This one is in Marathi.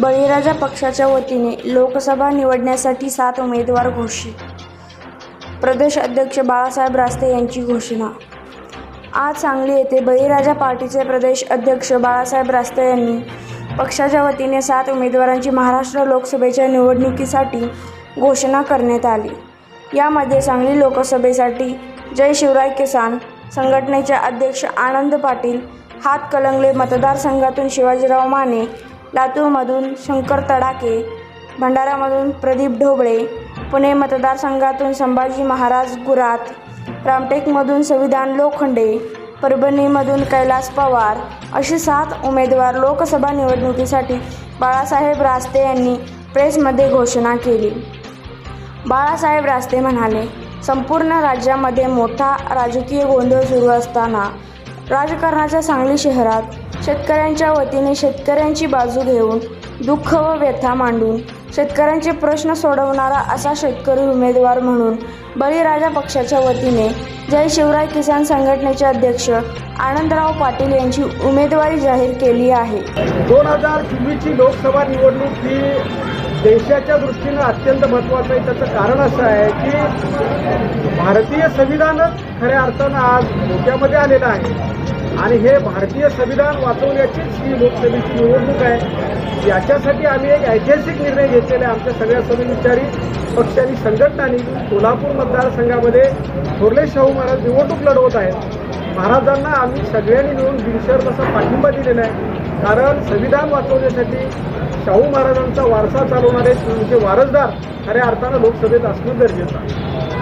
बळीराजा पक्षाच्या वतीने लोकसभा निवडण्यासाठी सात उमेदवार घोषित. प्रदेश अध्यक्ष बाळासाहेब रास्ते यांची घोषणा. आज सांगली येथे बळीराजा पार्टीचे प्रदेश अध्यक्ष बाळासाहेब रास्ते यांनी पक्षाच्या वतीने सात उमेदवारांची महाराष्ट्र लोकसभेच्या निवडणुकीसाठी घोषणा करण्यात आली. यामध्ये सांगली लोकसभेसाठी जय शिवराय किसान संघटनेचे अध्यक्ष आनंद पाटील हातकलंगले मतदारसंघातून शिवाजीराव माने लातूरमधून शंकर तडाके भंडारामधून प्रदीप ढोबळे पुणे मतदारसंघातून संभाजी महाराज गुरात रामटेकमधून संविधान लोखंडे परभणीमधून कैलास पवार अशी सात उमेदवार लोकसभा निवडणुकीसाठी बाळासाहेब रास्ते यांनी प्रेसमध्ये घोषणा केली. बाळासाहेब रास्ते म्हणाले संपूर्ण राज्यामध्ये मोठा राजकीय गोंधळ सुरू असताना राजकारणाच्या सांगली शहरात शेतकऱ्यांच्या वतीने शेतकऱ्यांची बाजू घेऊन दुःख व व्यथा मांडून शेतकऱ्यांचे प्रश्न सोडवणारा असा शेतकरी उमेदवार म्हणून बळीराजा पक्षाच्या वतीने जय शिवराय किसान संघटनेचे अध्यक्ष आनंदराव पाटील यांची उमेदवारी जाहीर केली आहे. दोन हजार चोवीसची लोकसभा निवडणूक ही देशाच्या दृष्टीनं अत्यंत महत्त्वाचं आहे. त्याचं कारण असं आहे की भारतीय संविधानच खऱ्या अर्थानं आज धोक्यामध्ये आलेलं आहे. आणि हे भारतीय संविधान वाचवण्याचीच ही लोकसभेची निवडणूक आहे. याच्यासाठी आम्ही एक ऐतिहासिक निर्णय घेतलेला आहे. आमच्या सगळ्या समविचारी पक्ष आणि संघटनांनी कोल्हापूर मतदारसंघामध्ये थोरले शाहू महाराज निवडणूक लढवत आहेत. महाराजांना आम्ही सगळ्यांनी मिळून बिनशर तसा पाठिंबा दिलेला आहे. कारण संविधान वाचवण्यासाठी शाहू महाराजांचा वारसा चालवणारे म्हणजे वारसदार खऱ्या अर्थानं लोकसभेत असणं गरजेचं आहे.